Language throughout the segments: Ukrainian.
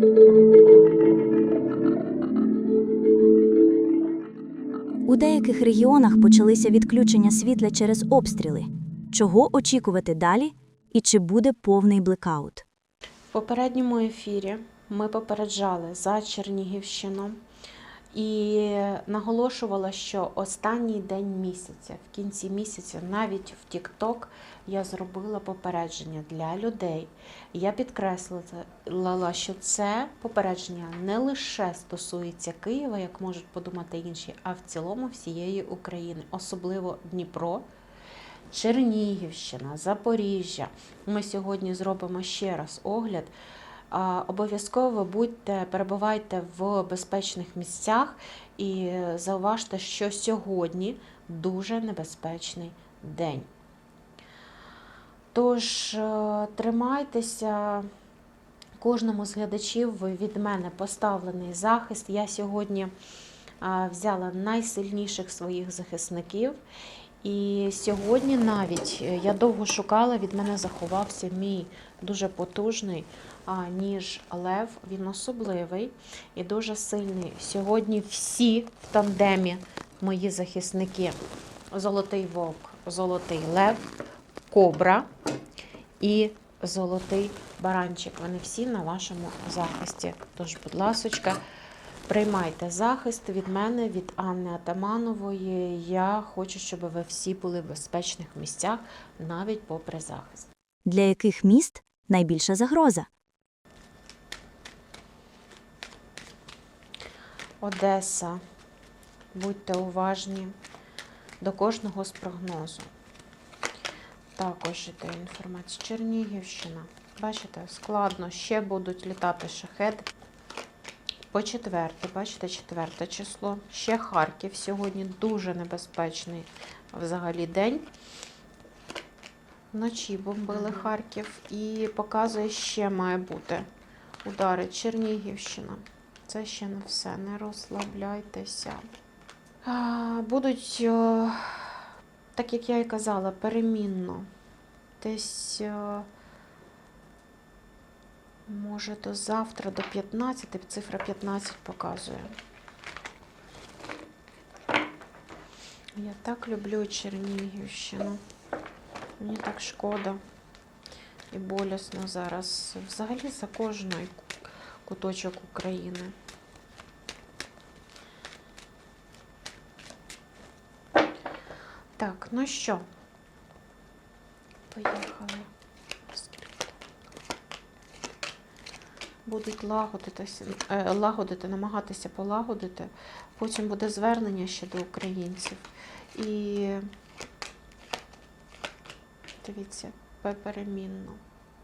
У деяких регіонах почалися відключення світла через обстріли. Чого очікувати далі? І чи буде повний блекаут? В попередньому ефірі ми попереджали за Чернігівщину і наголошувала, що останній день місяця, в кінці місяця, навіть в TikTok я зробила попередження для людей. Я підкреслила, що це попередження не лише стосується Києва, як можуть подумати інші, а в цілому всієї України, особливо Дніпро. Чернігівщина, Запоріжжя. Ми сьогодні зробимо ще раз огляд. Обов'язково будьте, перебувайте в безпечних місцях і зауважте, що сьогодні дуже небезпечний день. Тож е, тримайтеся, кожному з глядачів від мене поставлений захист. Я сьогодні взяла найсильніших своїх захисників. І сьогодні навіть е, я довго шукала, від мене заховався мій дуже потужний ніж Лев. Він особливий і дуже сильний. Сьогодні всі в тандемі мої захисники: Золотий Вовк, Золотий Лев, Кобра і Золотий Баранчик. Вони всі на вашому захисті. Тож, будь ласочка. Приймайте захист від мене, від Анни Атаманової. Я хочу, щоб ви всі були в безпечних місцях, навіть попри захист. Для яких міст найбільша загроза? Одеса. Будьте уважні до кожного з прогнозу. Також іде інформація. Чернігівщина. Бачите, складно, ще будуть літати шахеди. По четверте, бачите, четверте число. Ще Харків. Сьогодні дуже небезпечний взагалі день. Вночі бомбили Харків і показує, ще має бути удари. Чернігівщина. Це ще не все. Не розслабляйтеся. Будуть, так як я і казала, перемінно. Десь. Може, до завтра, до 15, цифра 15 показує. Я так люблю Чернігівщину. Мені так шкода і болісно зараз. Взагалі за кожний куточок України. Так, ну що? Поїхали. Скільки там? Будуть лагодитися, е, лагодити, намагатися полагодити. Потім буде звернення ще до українців. І дивіться, перемінно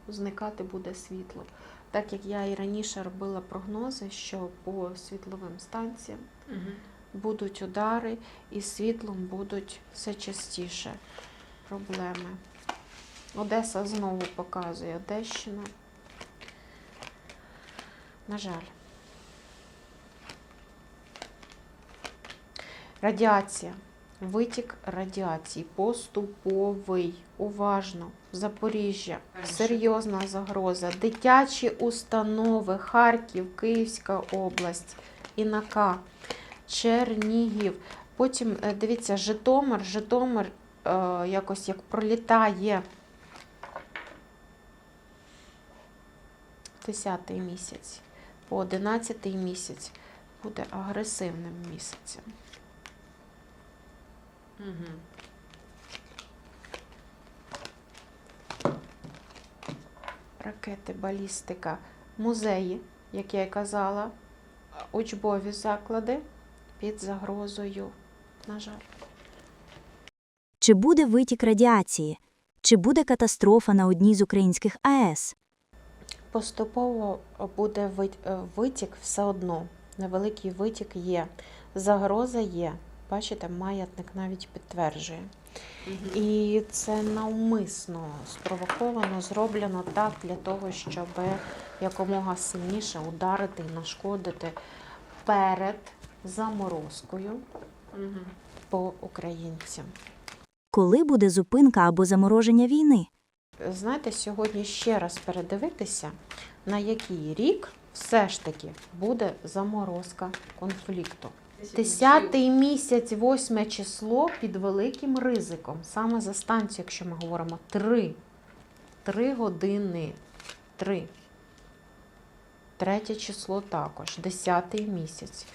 зникати буде світло. Так як я і раніше робила прогнози, що по світловим станціям будуть удари і світлом будуть все частіше проблеми. Одеса знову показує Одещина. На жаль. Радіація. Витік радіації поступовий. Уважно. Запоріжжя. Серйозна загроза. Дитячі установи. Харків, Київська область, Інака, Чернігів. Потім, е, дивіться, Житомир. Житомир е, якось як пролітає. 10 місяць по 11 місяць буде агресивним місяцем. Угу. Ракети, балістика, музеї, як я і казала, учбові заклади під загрозою. На жаль. Чи буде витік радіації? Чи буде катастрофа на одній з українських АЕС? Поступово буде е, витік все одно. Невеликий витік є. Загроза є. Бачите, маятник навіть підтверджує. І це навмисно спровоковано, зроблено так для того, щоб якомога сильніше ударити і нашкодити перед заморозкою Угу. по українцям. Коли буде зупинка або замороження війни? Знаєте, сьогодні ще раз передивитися, на який рік все ж таки буде заморозка конфлікту. Десятий місяць, восьме число під великим ризиком. Саме за станцію, якщо ми говоримо, три. Три години. Три. Третє число також. Десятий місяць.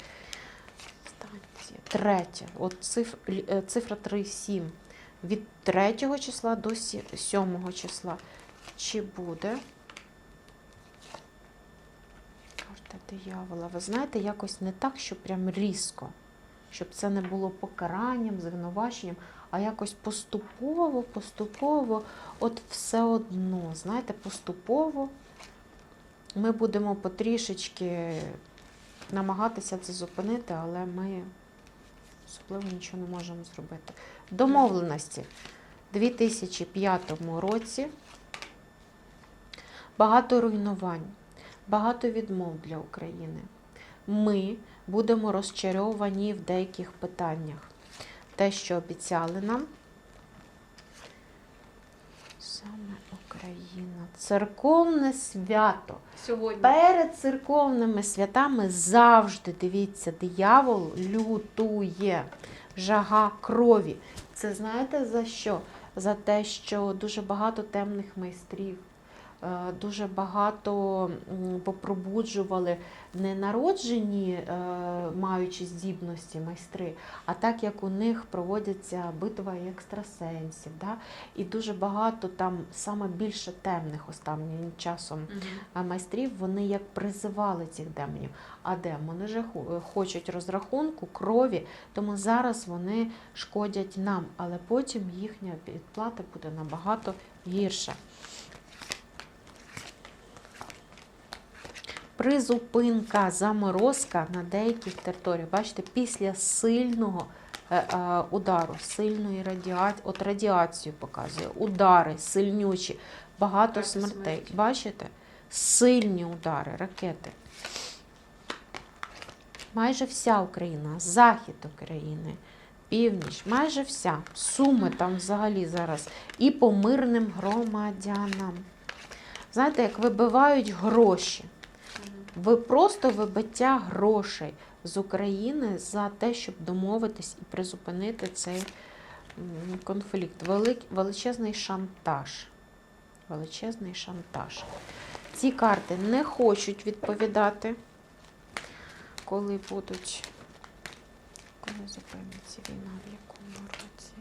Станція. Третє. От е, цифра 3, 7. Від третього числа до сі- сьомого числа. Чи буде? Карта диявола. Ви знаєте, якось не так, що прям різко, щоб це не було покаранням, звинуваченням, а якось поступово, поступово, от все одно, знаєте, поступово ми будемо потрішечки намагатися це зупинити, але ми особливо нічого не можемо зробити. Домовленості. У 2005 році багато руйнувань, багато відмов для України. Ми будемо розчаровані в деяких питаннях. Те, що обіцяли нам, саме Україна. Церковне свято. Сьогодні. Перед церковними святами завжди дивіться, диявол лютує, жага крові. Це знаєте за що? За те, що дуже багато темних майстрів, дуже багато попробуджували не народжені, е, маючи здібності майстри, а так як у них проводяться битва екстрасенсів. Да? І дуже багато там саме більше темних останнім часом Мгм. майстрів вони як призивали цих демонів. А демони же е, хочуть розрахунку, крові, тому зараз вони шкодять нам, але потім їхня відплата буде набагато гірша. Призупинка, заморозка на деяких територіях. Бачите, після сильного е, е, удару, сильної радіації, от радіацію показує, удари сильнючі, багато Карта смертей. смерті. Бачите? Сильні удари, ракети. Майже вся Україна, захід України, північ, майже вся. Суми там взагалі зараз. І по мирним громадянам. Знаєте, як вибивають гроші. Ви просто вибиття грошей з України за те, щоб домовитись і призупинити цей конфлікт. Велик, величезний шантаж. Величезний шантаж. Ці карти не хочуть відповідати, коли будуть. Коли зупиниться війна, в якому році?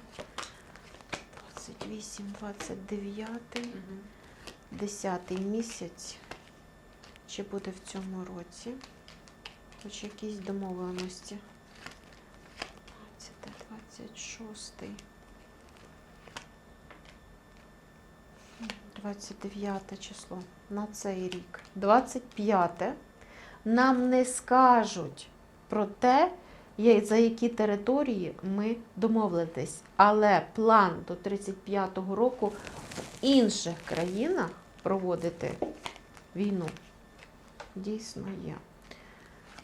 28, 29. Мгм. Десятий місяць. Чи буде в цьому році? Хоч якісь домовленості. 15, 26. 29 число на цей рік. 25 нам не скажуть про те, за які території ми домовились. Але план до 35-го року в інших країнах проводити війну дійсно є.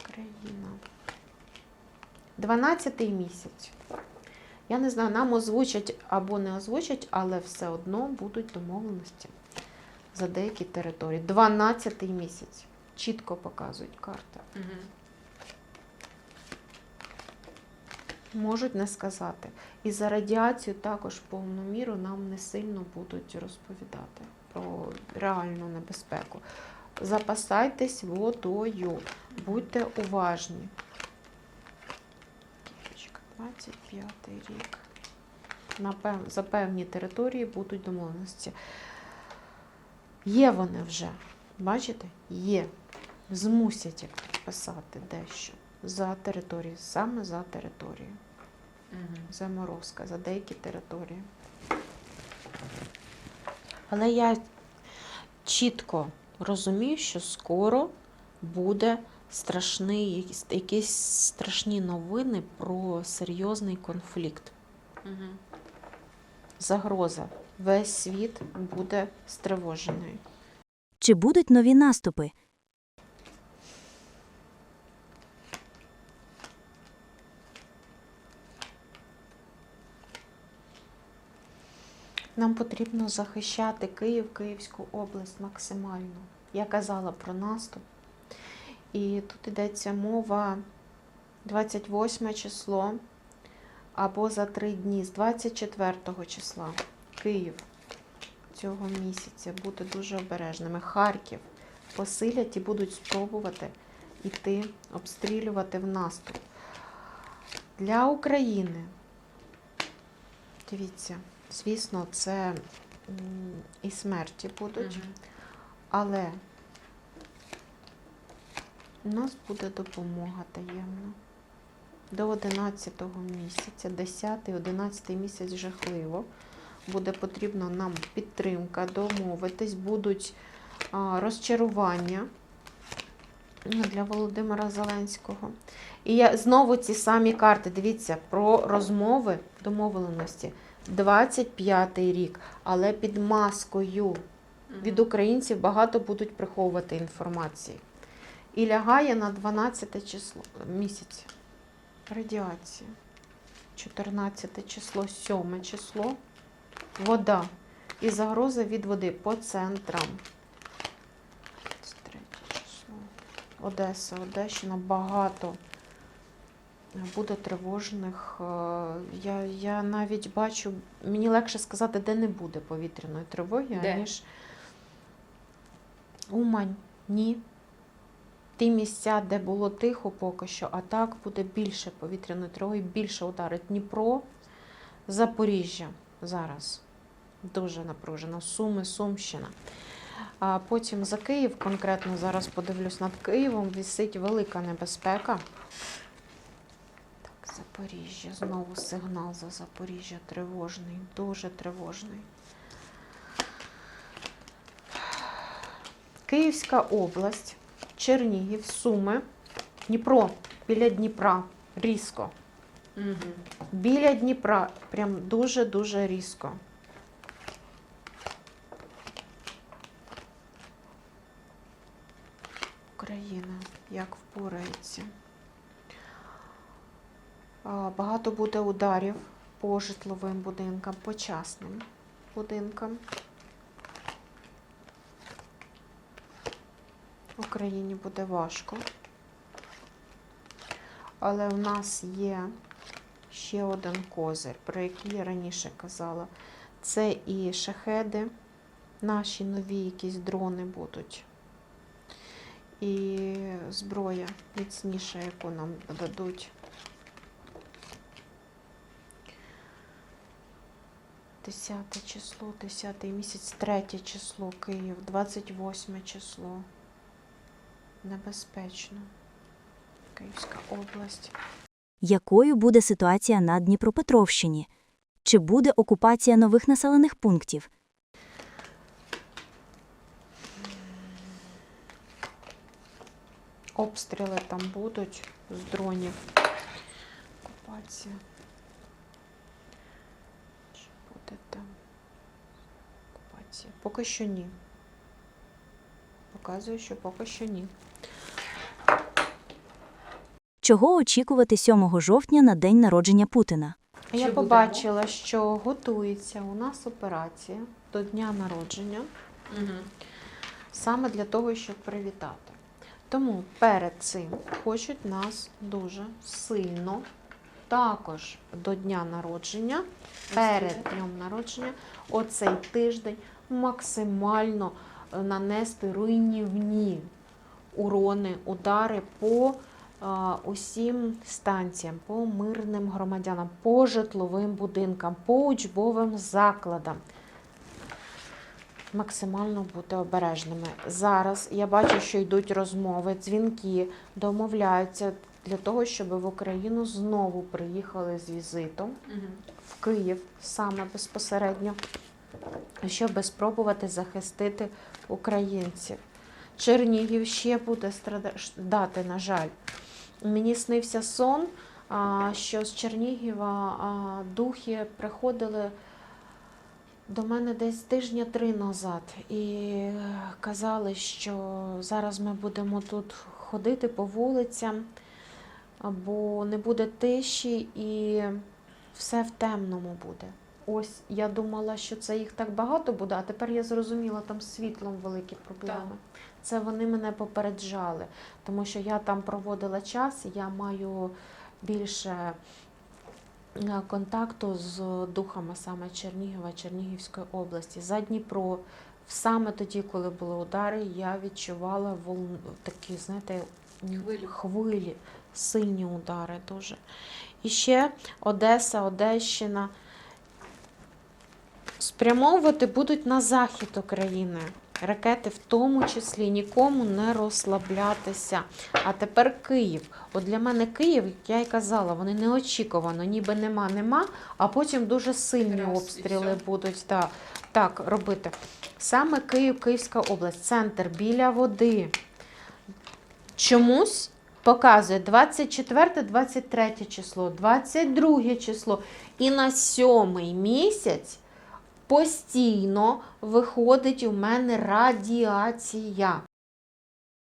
Країна. 12 місяць. Я не знаю, нам озвучать або не озвучать, але все одно будуть домовленості за деякі території. 12 місяць. Чітко показують карти. Мгм. Можуть не сказати. І за радіацію також повну міру нам не сильно будуть розповідати про реальну небезпеку. Запасайтесь водою, будьте уважні. Кіпочка, 25 рік. Напев... За певні території будуть домовленості. Є вони вже. Бачите? Є. Змусять як підписати дещо за територію, саме за територію. Мгм. Заморозка за деякі території. Але я чітко розумію, що скоро буде страшний, якісь- страшні новини про серйозний конфлікт. Угу. Загроза. Весь світ буде стривожений. Чи будуть нові наступи? Нам потрібно захищати Київ, Київську область максимально. Я казала про наступ. І тут йдеться мова 28 число або за три дні з 24 числа. Київ цього місяця бути дуже обережними. Харків посилять і будуть спробувати йти обстрілювати в наступ. Для України, дивіться, звісно, це і смерті будуть, але у нас буде допомога таємна. До 11 місяця, 10 11 місяць жахливо. Буде потрібна нам підтримка, домовитись, будуть розчарування для Володимира Зеленського. І я знову ці самі карти. Дивіться про розмови, домовленості. 25-й рік, але під маскою від українців багато будуть приховувати інформації. І лягає на 12 число місяць. Радіація. 14 число, 7 число. Вода. І загроза від води по центрам. 23 число. Одеса, Одещина багато. Буде тривожних. е, Я, я навіть бачу, мені легше сказати, де не буде повітряної тривоги, Де? аніж Умань. Ні. Ті місця, де було тихо поки що, а так буде більше повітряної тривоги, більше ударить Дніпро, Запоріжжя зараз. Дуже напружено. Суми, Сумщина. А потім за Київ, конкретно зараз подивлюсь над Києвом, висить велика небезпека. Запоріжжя. Знову сигнал за Запоріжжя тривожний, дуже тривожний. Київська область, Чернігів, Суми, Дніпро, біля Дніпра, різко. Мгм. Біля Дніпра, прям дуже-дуже різко. Україна як впорається. Багато буде ударів по житловим будинкам, по частним будинкам. Україні буде важко. Але в нас є ще один козир, про який я раніше казала. Це і шахеди, наші нові якісь дрони будуть. І зброя міцніша, яку нам дадуть. Десяте число, десятий місяць, третє число Київ, 28 число. Небезпечно. Київська область. Якою буде ситуація на Дніпропетровщині? Чи буде окупація нових населених пунктів? Обстріли там будуть з дронів. Окупація. Там окупація? Поки що ні. Показую, що поки що ні. Чого очікувати 7 жовтня на день народження Путіна? Я побачила, що готується у нас операція до дня народження. Мгм. саме для того, щоб привітати. Тому перед цим хочуть нас дуже сильно, також до дня народження, перед днем народження, оцей тиждень максимально е, нанести руйнівні урони, удари по е, усім станціям, по мирним громадянам, по житловим будинкам, по учбовим закладам максимально бути обережними. Зараз я бачу, що йдуть розмови, дзвінки, домовляються для того, щоб в Україну знову приїхали з візитом в Київ саме безпосередньо, щоб спробувати захистити українців. Чернігів ще буде страдати, на жаль. Мені снився сон, що з Чернігова а, духи приходили до мене десь тижня три назад і казали, що зараз ми будемо тут ходити по вулицям, бо не буде тиші і все в темному буде. Ось я думала, що це їх так багато буде, а тепер я зрозуміла, там з світлом великі проблеми. Це вони мене попереджали, тому що я там проводила час, я маю більше е, контакту з духами саме Чернігова, Чернігівської області. За Дніпро, саме тоді, коли були удари, я відчувала волн... такі, знаєте, Хвилі. хвилі, сильні удари дуже. І ще Одеса, Одещина. Спрямовувати будуть на захід України. Ракети в тому числі нікому не розслаблятися. А тепер Київ. От для мене Київ, як я й казала, вони неочікувано, ніби нема, нема, а потім дуже сильні Раз, обстріли будуть так, так робити. Саме Київ, Київська область, центр біля води. Чомусь показує 24-23 число, 22 число. І на сьомий місяць постійно виходить у мене радіація.